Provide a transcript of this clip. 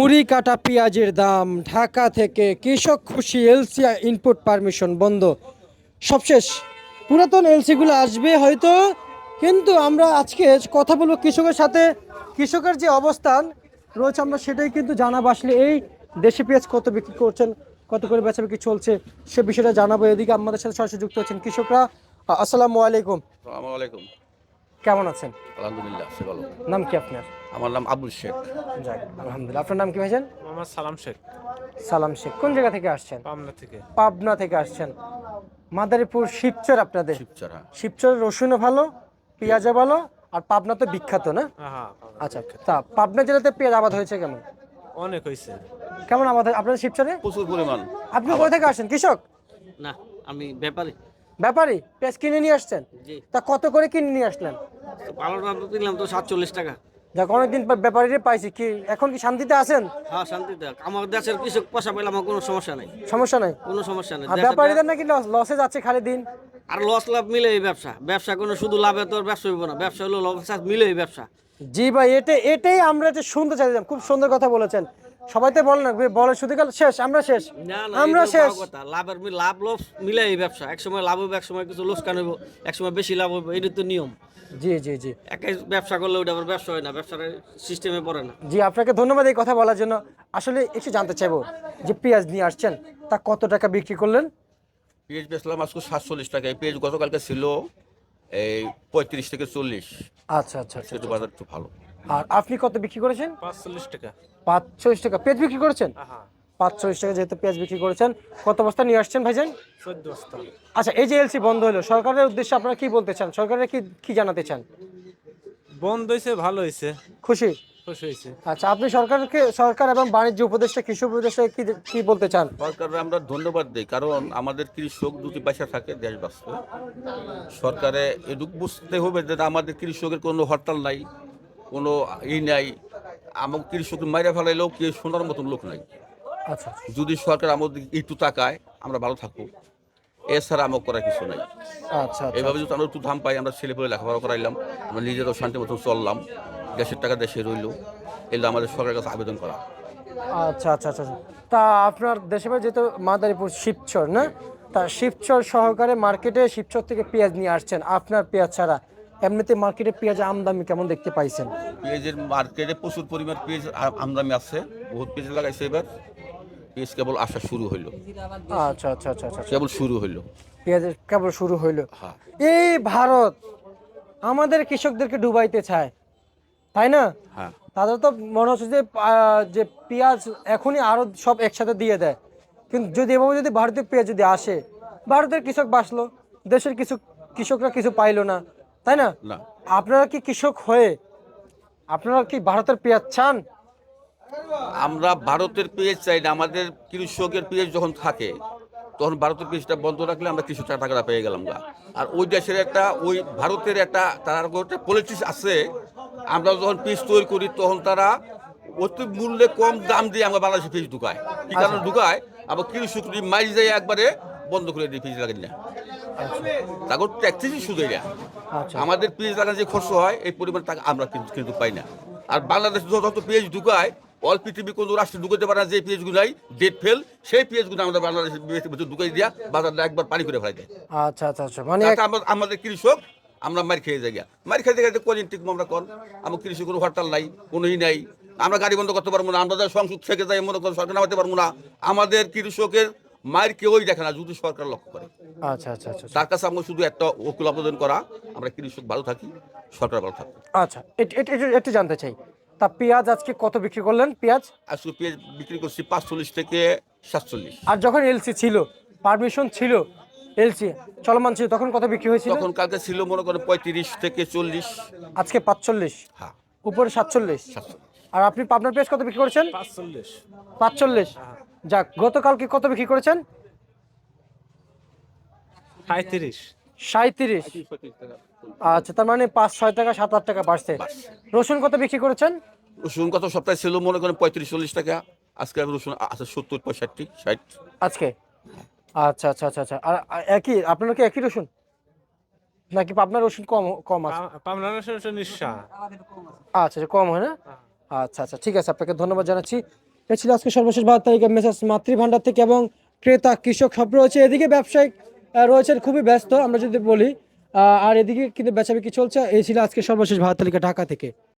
মুড়ি কাটা পেঁয়াজের দাম ঢাকা থেকে কৃষক খুশি এলসি ইনপুট পারমিশন বন্ধ। সবশেষ, পুরাতন এলসিগুলো আসবে হয়তো, কিন্তু আমরা আজকে কথা বলব কৃষকের সাথে। কৃষকের যে অবস্থান রয়েছে, আমরা সেটাই কিন্তু জানাব। আসলে এই দেশি পেঁয়াজ কত বিক্রি করছেন, কত করে বেচা বিক্রি চলছে, সে বিষয়টা জানাব। এদিকে আমাদের সাথে সরাসরি যুক্ত হচ্ছেন কৃষকরা। আসসালামু আলাইকুম। আলাইকুম কেমন আছেন? আলহামদুলিল্লাহ সে ভালো? নাম কি আপনার? আমার নাম আবুল শেখ। যাক আলহামদুলিল্লাহ। আপনার নাম কি ভাইজান? মোহাম্মদ সালাম শেখ। সালাম শেখ। কোন জায়গা থেকে আসছেন? পাবনা থেকে। পাবনা থেকে আসছেন। মাদারীপুর শিবচর আপনাদের? শিবচর হ্যাঁ। শিবচর রসুনও ভালো পেঁয়াজও ভালো আর পাবনা তো বিখ্যাত না? হ্যাঁ আচ্ছা তা পাবনা জেলাতে পেঁয়াজ আবাদ হয়েছে কেমন? অনেক হয়েছে। কেমন আবাদ হয় আপনাদের শিবচরে? প্রচুর পরিমাণ। আপনি কোথা থেকে আসছেন কৃষক? না আমি ব্যাপারী। ব্যাপারী পেঁয়াজ কিনে নিয়ে আসছেন? তা কত করে কিনে নিয়ে আসলেন? ভালোটা তো দিলাম তো সাতচল্লিশ টাকা। যাক অনেকদিন ব্যাপারীরে পাইছি কি এখন কি শান্তিতে আছেন? হ্যাঁ শান্তিতে। আমার দেশের কৃষক পয়সা পেলে আমার কোনো সমস্যা নেই। সমস্যা নাই? কোনো সমস্যা নেই। আর ব্যাপারীদের নাকি লসে যাচ্ছে খালি দিন। আর লস লাভ মিলে এই ব্যবসা। ব্যবসা কোনো শুধু লাভে তো ব্যবসা হইব না। ব্যবসা হলো লস মিলে এই ব্যবসা। জি ভাই এটা এটাই আমরা এটা শুনতে চাইছিলাম। খুব সুন্দর কথা বলেছেন। সবাই তো বলেন না বলে শুধু গেল শেষ আমরা শেষ। আমরা শেষ। কথা। লাভের লাভ লস মিলে এই ব্যবসা। এক সময় লাভ হবে এক সময় কিছু লোকসান হইব এক সময় বেশি লাভ হবে এটা তো নিয়ম। জি জি জি। একাই ব্যবসা করলে ওটা আবার ব্যবসা হয় না ব্যবসার সিস্টেমে পড়ে না। জি আপনাকে ধন্যবাদ এই কথা বলার জন্য। আসলে একটু জানতে চাইব যে পেঁয়াজ নিয়ে আসছেন তা কত টাকা বিক্রি করলেন? পেঁয়াজ বেচলাম আজকে সাতচল্লিশ টাকা। এই পেঁয়াজ গতকালকে ছিল এই পঁয়ত্রিশ থেকে চল্লিশ। আচ্ছা আচ্ছা আচ্ছা সেটা বাজার একটু ভালো। আর আপনি কত বিক্রি করেছেন? পাঁচচল্লিশ টাকা। পাঁচচল্লিশ টাকা। পেঁয়াজ বিক্রি করেছেন? হ্যাঁ পাঁচচল্লিশ টাকা যেহেতু পেঁয়াজ বিক্রি করেছেন কত বস্তা নিয়ে আসছেন ভাইজান? চোদ্দ বস্তা। আচ্ছা এই যে এলসি বন্ধ হলো সরকারের উদ্দেশ্যে আপনারা কি বলতে চান? সরকারের কি কি জানাতে চান? বন্ধ হয়েছে ভালো হয়েছে। খুশি? খুশি হয়েছে। আচ্ছা আপনি সরকারকে সরকার এবং বাণিজ্য উপদেষ্টা কৃষি উপদেষ্টা কি কি বলতে চান? সরকারের আমরা ধন্যবাদ দিই কারণ আমাদের কৃষক দুটি পয়সা থাকে দেশ বাঁচতে সরকারে এটুকু বুঝতে হবে যে আমাদের কৃষকের কোনো হরতাল নাই। কোনো ই নাই। আমার কৃষক মাইরা ফেলাইলেও কি শোনার মতন লোক নাই। আচ্ছা যদি সরকার আমাদের একটু তাকায় আমরা ভালো থাকব। এছাড়া আমার করার কিছু নাই। আচ্ছা এভাবে যদি আমরা একটু ধাম পাই আমরা ছেলে পেলে লেখাপড়া করাইলাম আমরা নিজেরাও শান্তি মতন চললাম দেশের টাকা দেশে রইল এগুলো আমাদের সরকারের কাছে আবেদন করা। আচ্ছা আচ্ছা আচ্ছা আচ্ছা। তা আপনার দেশে বাড়ি যেহেতু মাদারীপুর শিবচর না? তা শিবচর সহকারে মার্কেটে শিবচর থেকে পেঁয়াজ নিয়ে আসছেন। আপনার পেঁয়াজ ছাড়া এমনিতে মার্কেটে পেঁয়াজ আমদামি কেমন দেখতে পাইছেন? পেঁয়াজের মার্কেটে প্রচুর পরিমাণ পেঁয়াজ আ- আমদানি আছে বহুত পেঁয়াজ লাগাইছে এবার। পেঁয়াজ কেবল আসা শুরু হইল। আচ্ছা আচ্ছা আচ্ছা আচ্ছা কেবল শুরু হইল। পেঁয়াজের কেবল শুরু হইল। হ্যাঁ। এই ভারত আমাদের কৃষকদেরকে ডুবাইতে চায় তাই না? হ্যাঁ। তাদের তো মনে হচ্ছে যে যে পেঁয়াজ এখনই আরও সব একসাথে দিয়ে দেয়। কিন্তু যদি এভাবে যদি ভারতীয় পেঁয়াজ যদি আসে ভারতের কৃষক বাঁচলো দেশের কিছু কৃষকরা কিছু পাইলো না। তাই না? আপনারা কি কৃষক হয়ে আপনারা কি ভারতের পেঁয়াজ চান? আমরা ভারতের পেঁয়াজ চাই না আমাদের কৃষকের পেঁয়াজ যখন থাকে তখন ভারতের পেঁয়াজটা বন্ধ রাখলে আমরা কিছু টাকাটা পেয়ে গেলাম না আর ওই দেশের একটা ওই ভারতের একটা তার একটা পলিটিক্স আছে। আমরা যখন পেঁয়াজ তৈরি করি তখন তারা অতি মূল্যে কম দাম দিয়ে আমরা বাংলাদেশে পিস ঢুকায়। কি কারণে ঢুকায়? আবার কৃষক যদি মাইজ যায় একবারে বন্ধ করে দিয়ে পিস লাগাই না তারপর ট্যাক্সিসই শুধু এটা। আচ্ছা। আমাদের লাগানো যে খরচ হয় এই পরিমাণ টাকা আমরা কিন্তু পাই না। আর বাংলাদেশ যত পেঁয়াজ ঢুকায় অল পৃথিবী কোনো রাষ্ট্রে ঢুকাতে পারে না যে ডেট ফেল সেই বাংলাদেশের ভিতরে ঢুকাই দিয়া বাজারটা একবার পানি করে ফেলাই দেয়। আচ্ছা আচ্ছা আচ্ছা। মানে আমাদের কৃষক আমরা মার খেয়ে যাই। মার খেয়ে যাই কদিন ঠিক আমরা কর? আমার কৃষি কোনো হরতাল নাই কোনো ই নাই। আমরা গাড়ি বন্ধ করতে পারব না আমরা সংসদ থেকে যাই মনে সরকার নামাতে পারব না। আমাদের কৃষকের মায়ের কেউই দেখে না যদি সরকার লক্ষ্য করে। আচ্ছা আচ্ছা আচ্ছা তার কাছে আমরা শুধু একটা ওকুল আবেদন করা। আমরা কৃষক ভালো থাকি সরকার ভালো থাকি আচ্ছা এট- এট- এট- একটু জানতে চাই। তা পেঁয়াজ আজকে কত বিক্রি করলেন পেঁয়াজ? আজকে পেঁয়াজ বিক্রি করছি পাঁচচল্লিশ থেকে সাতচল্লিশ। আর যখন এলসি ছিল পারমিশন ছিল এলসি চলমান ছিল তখন কত বিক্রি হয়েছিল? তখন কালকে ছিল মনে করেন পঁয়ত্রিশ থেকে চল্লিশ। আজকে পাঁচচল্লিশ? হ্যাঁ। উপরে সাতচল্লিশ? সাতচল্লিশ। আর আপনি পাবনার পেঁয়াজ কত বিক্রি করেছেন? পাঁচচল্লিশ। পাঁচচল্লিশ। যাক গতকালকে কত বিক্রি করেছেন? সাঁত্রিশ সাঁত্রিশ আচ্ছা তার মানে পাঁচ ছয় টাকা সাত আট টাকা বাড়ছে। রসুন কত বিক্রি করেছেন? রসুন গত সপ্তাহে ছিল মনে করেন পঁয়ত্রিশ চল্লিশ টাকা। আজকে রসুন আছে সত্তর পঁয়ষট্টি ষাট। আজকে? আচ্ছা আচ্ছা আচ্ছা আচ্ছা। আর একই আপনার কি একই রসুন? নাকি আপনার রসুন কম কম আছে? পাবনা নিঃশ্বাস আচ্ছা আচ্ছা কম হয় না? আচ্ছা আচ্ছা ঠিক আছে আপনাকে ধন্যবাদ জানাচ্ছি। এ ছিল আজকে সর্বশেষ বাজার তালিকা মেসাজ মাতৃভান্ডার থেকে এবং ক্রেতা কৃষক সব রয়েছে। এদিকে ব্যবসায়িক রয়েছেন, খুবই ব্যস্ত, আমরা যদি বলি। আর এদিকে কিন্তু বেচাবিকি চলছে। এই ছিল আজকে সর্বশেষ ভারত তালিকা ঢাকা থেকে।